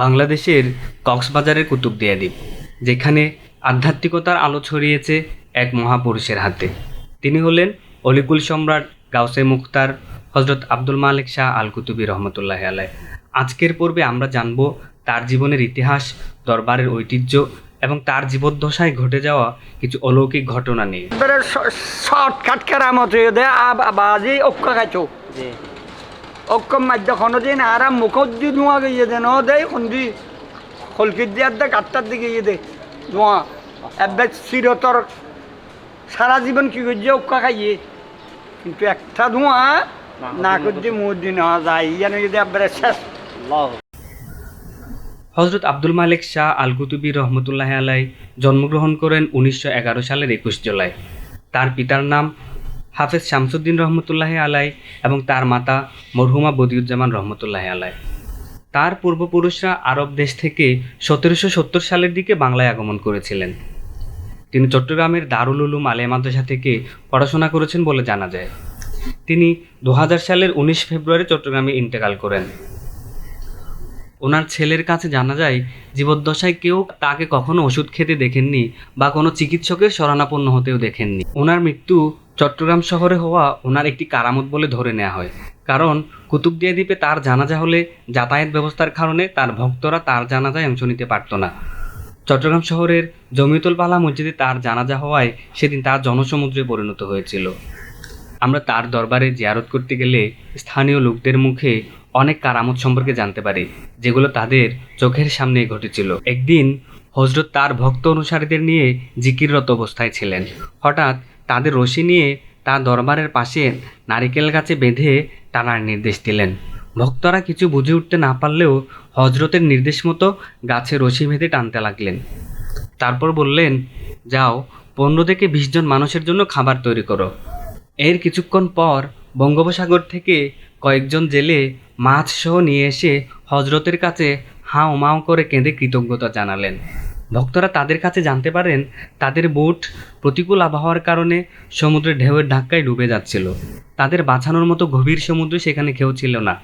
বাংলাদেশের কক্সবাজারের কুতুবদিয়া দ্বীপ যেখানে আধ্যাত্মিকতার আলো ছড়িয়েছে এক মহাপুরুষের হাতে। তিনি হলেন অলিকুল সম্রাট গাউসে মুখতার হজরত আব্দুল মালিক শাহ আল কুতুবি রহমতুল্লাহ আলাই আজকের পর্বে আমরা জানব তার জীবনের ইতিহাস দরবারের ঐতিহ্য এবং তার জীবদ্দশায় ঘটে যাওয়া কিছু অলৌকিক ঘটনা নিয়ে। শর্টকাট কেরামত বাজি অক্ক খাইছো। জি অক্ক মাধ্য খনদিন আর মুখত দি ধোঁয়া গিয়ে দে, ন দেই খন্দি। খলকির দিয়ার দে গাট্টার দিকে গিয়ে দে ধোঁয়া এবার চিরতর সারা জীবন কি করছে অক্ক খাইয়ে। কিন্তু একটা ধোঁয়া না করছে মুখ দিন যায়, ইয়ান যদি একবারে শেষ। হজরত আব্দুল মালিক শাহ আল কুতুবি রহমতুল্লাহ আলাই জন্মগ্রহণ করেন উনিশশো এগারো সালের একুশ জুলাই। তার পিতার নাম হাফেজ শামসুদ্দিন রহমতুল্লাহ আলাই এবং তার মাতা মরহুমা বদিউজ্জামান রহমতুল্লাহ আলাই। তার পূর্বপুরুষরা আরব দেশ থেকে সতেরোশো সত্তর সালের দিকে বাংলায় আগমন করেছিলেন। তিনি চট্টগ্রামের দারুল উলুম আলিয়া মাদ্রাসা থেকে পড়াশোনা করেছেন বলে জানা যায়। তিনি দু হাজার সালের উনিশ ফেব্রুয়ারি চট্টগ্রামে ইন্তেকাল করেন। ওনার ছেলের কাছে জানা যায়, জীবদ্দশায় কেউ তাকে কখনো ওষুধ খেতে দেখেননি বা কোনো চিকিৎসকের শরণাপন্ন হতেও দেখেননি। ওনার মৃত্যু চট্টগ্রাম শহরে হওয়া ওনার একটি কারামত বলে ধরে নেওয়া হয়। কারণ কুতুবদিয়া দ্বীপে তার জানাজা হলে যাতায়াত ব্যবস্থার কারণে তার ভক্তরা তার জানাজায় অংশ নিতে পারত না। চট্টগ্রাম শহরের জমিয়তুল পালা মসজিদে তার জানাজা হওয়ায় সেদিন তার জনসমুদ্রে পরিণত হয়েছিল। আমরা তার দরবারে জিয়ারত করতে গেলে স্থানীয় লোকদের মুখে অনেক কারামত সম্পর্কে জানতে পারি, যেগুলো তাদের চোখের সামনে ঘটেছিল। একদিন হজরত তার ভক্ত অনুসারীদের নিয়ে জিকিররত অবস্থায় ছিলেন। হঠাৎ তাদের রশি নিয়ে তার দরবারের পাশে নারিকেল গাছে বেঁধে টানার নির্দেশ দিলেন। ভক্তরা কিছু বুঝে উঠতে না পারলেও হজরতের নির্দেশ মতো গাছে রশি বেঁধে টানতে লাগলেন। তারপর বললেন, যাও, পনেরো থেকে বিশ জন মানুষের জন্য খাবার তৈরি করো। এর কিছুক্ষণ পর বঙ্গোপসাগর থেকে কয়েকজন জেলে মাছ সহ নিয়ে এসে হজরতের কাছে হাও মাও করে কেঁদে কৃতজ্ঞতা জানালেন। ভক্তরা তাদের কাছে জানতে পারেন, তাদের বোট প্রতিকূল আবহাওয়ার কারণে সমুদ্রের ঢেউয়ের ধাক্কায় ডুবে যাচ্ছিল। তাদের বাঁচানোর মতো গভীর সমুদ্রে সেখানে কেউ ছিল না।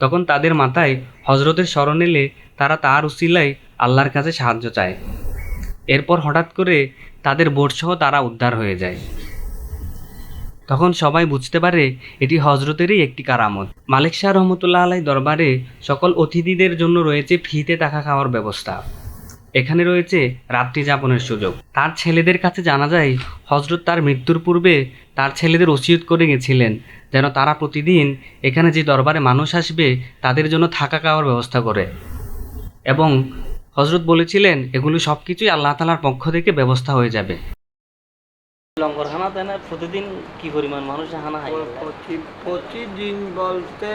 তখন তাদের মাথায় হজরতের স্মরণ এলে তারা তার উসিলায় আল্লাহর কাছে সাহায্য চায়। এরপর হঠাৎ করে তাদের বোটসহ তারা উদ্ধার হয়ে যায়। তখন সবাই বুঝতে পারে এটি হজরতেরই একটি কারামত। মালিক শাহ রহমতুল্লাহ আলাই দরবারে সকল অতিথিদের জন্য রয়েছে ফ্রিতে টাকা খাওয়ার ব্যবস্থা। এখানে রয়েছে রাত্রি যাপনের সুযোগ। তার ছেলেদের কাছে জানা যায় হজরত তার মৃত্যুর পূর্বে তার ছেলেদের ওসিয়ত করে গেছিলেন যেন তারা প্রতিদিন এখানে যে দরবারে মানুষ আসবে তাদের জন্য থাকা খাওয়ার ব্যবস্থা করে। এবং হজরত বলেছিলেন এগুলো সব কিছুই আল্লাহ তালার পক্ষ থেকে ব্যবস্থা হয়ে যাবে। লঙ্গর খানা তাই না প্রতিদিন কি পরিমাণ মানুষ হানা হয়? প্রতিদিন বলতে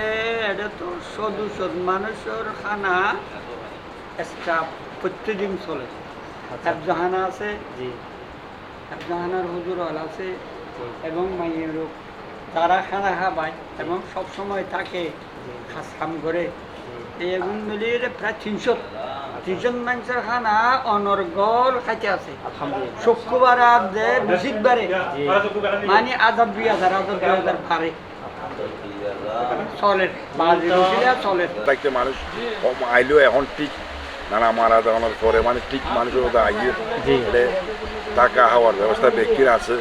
এটা তো সদস্য মানুষের খানা স্টাফ প্রতিদিন চলে। আচ্ছা। একজাহানা আছে জি। একজাহানার হুজুর হল আছে এবং মাইয়েরও তারা খানা খাবায় এবং সব সময় থাকে জি। কাম করে। এই এগুন মিলিয়ে প্রায় তিনশো তিনশো মানুষের খানা অনর্গল খাইতে আছে। আলহামদুলিল্লাহ। শুক্রবার আর যে বৃহস্পতিবারে। জি। মানে আজাব দুই হাজার আজাব দুই হাজার ভারে। চলে চলে মানুষ আইলেও এখন ঠিক নানা মারা যাওয়ার পরে মানে ঠিক মানুষের মধ্যে আইয়ে টাকা হওয়ার ব্যবস্থা ব্যক্তির আছে।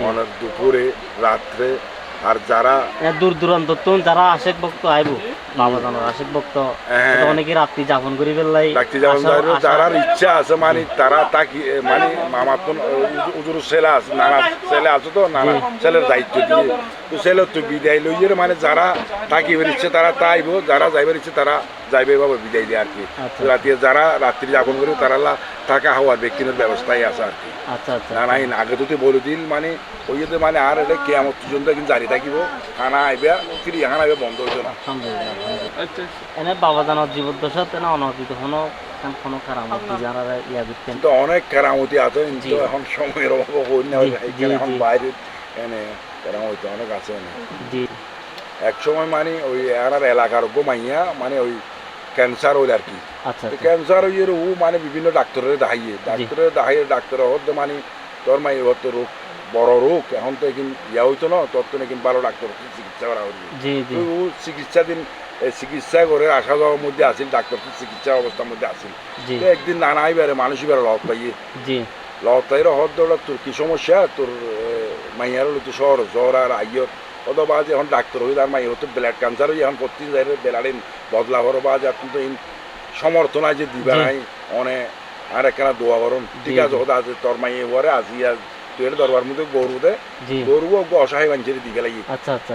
মানে দুপুরে রাত্রে আর যারা দূর দূরান্ত তো যারা আশেক ভক্ত আইব বাবা জানার আশেক ভক্ত হ্যাঁ। অনেকে রাত্রি যাপন করি ফেললাই ডাকতে যাবেন যারা ইচ্ছা আছে মানে তারা তাকি মানে আমার তো উজুর ছেলে আছে নানা ছেলে আছে তো নানা ছেলের দায়িত্ব দিয়ে। তো ছেলের তো বিদায় লইয়ে মানে যারা থাকিবার ইচ্ছে তারা তাইব যারা যাইবার ইচ্ছে তারা যাইবে বাবা বিদায় দিয়ে আর কি। আচ্ছা। রাতে যারা রাত্রি যাপন করে তারা থাকা হওয়ার ব্যক্তির ব্যবস্থাই আছে আর কি। আচ্ছা আচ্ছা। না নাই আগে তো বলে দিল মানে ওই যে মানে আর এটা কেমন পর্যন্ত কিন্তু জারি থাকিব। খানা আইবে ফিরি খানা আইবে বন্ধ হইতো না। এনে বাবা জানার জীবদ্দশা তেনা অনর্কিত কোনো কোনো কারামত যারা ইয়া দিতেন? কিন্তু অনেক কেরামতি আছে কিন্তু এখন সময়ের অভাব এখন বাইরে এনে কেরামতি অনেক আছে জি। এক সময় মানে ওই এলাকার মাইয়া মানে ওই ক্যান্সার হইল আর কি। আচ্ছা আচ্ছা। ক্যান্সার হইয়ে ও মানে বিভিন্ন ডাক্তারের দেখাইয়ে ডাক্তারের দেখাইয়ে ডাক্তার হতে মানে তোর মাই হতো রোগ বড় রোগ এখন তো এখন ইয়া হইতো না তোর তো নাকি ভালো ডাক্তার চিকিৎসা করা হইল ও চিকিৎসা দিন চিকিৎসা করে আসা যাওয়ার মধ্যে আসিল ডাক্তার চিকিৎসা অবস্থার মধ্যে আসিল। একদিন নানাই বেড়ে মানুষই বেড়ে লত পাইয়ে। লত পাই হত দৌড়া তোর কি সমস্যা? তোর মাইয়ার হলো তো শহর জ্বর আর আইয়ত। ডাক্তার বেলাড়িন বদলা হরো বা যা কিন্তু সমর্থন আছে দিবা নাই অনে আর একখানা দোয়া করুন। ঠিক আছে। আছে তোর আজি আজ তুই দরবার মধ্যে গরু দে গরু ওকে অসহায় মানুষের দিকে লাগি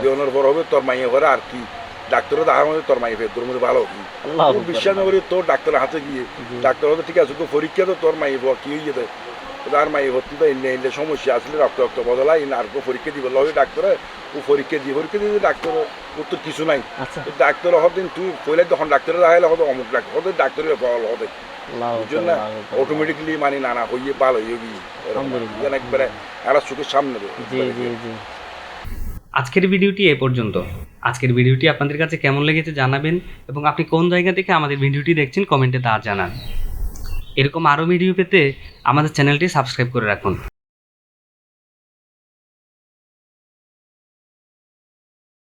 দেওয়ানোর পর হবে তোর মাইয়ে ঘরে আর কি ডাক্তারও দেখার মধ্যে তোর মাইয়ে ফের তোর মধ্যে ভালো কি বিশ্বাস না করি তোর ডাক্তারের হাতে গিয়ে ডাক্তার হতে ঠিক আছে তো পরীক্ষা তো তোর বাবা কি হয়ে যেতে তার মাইয়ে ভর্তি তো এনে এনে সমস্যা আসলে রক্ত রক্ত বদলাই আর পরীক্ষা দিব লগে ডাক্তারে ও পরীক্ষা দিয়ে পরীক্ষা দিয়ে ডাক্তার ওর তো কিছু নাই। আচ্ছা। ডাক্তার হদিন তুই পয়লা তখন ডাক্তারে দেখাইলে হতো অমুক ডাক্তার হতে ডাক্তারের ফল হতে। বুঝছেন না? অটোমেটিকলি মানে নানা হইয়ে ভালো হয়ে গিয়ে। একবারে একটা চোখের সামনে জি জি জি। আজকের ভিডিওটি এ পর্যন্ত। আজকের ভিডিওটি আপনাদের কাছে কেমন লেগেছে জানাবেন এবং আপনি কোন জায়গা থেকে আমাদের ভিডিওটি দেখছেন কমেন্টে তা জানান। এরকম আরও ভিডিও পেতে আমাদের চ্যানেলটি সাবস্ক্রাইব করে রাখুন।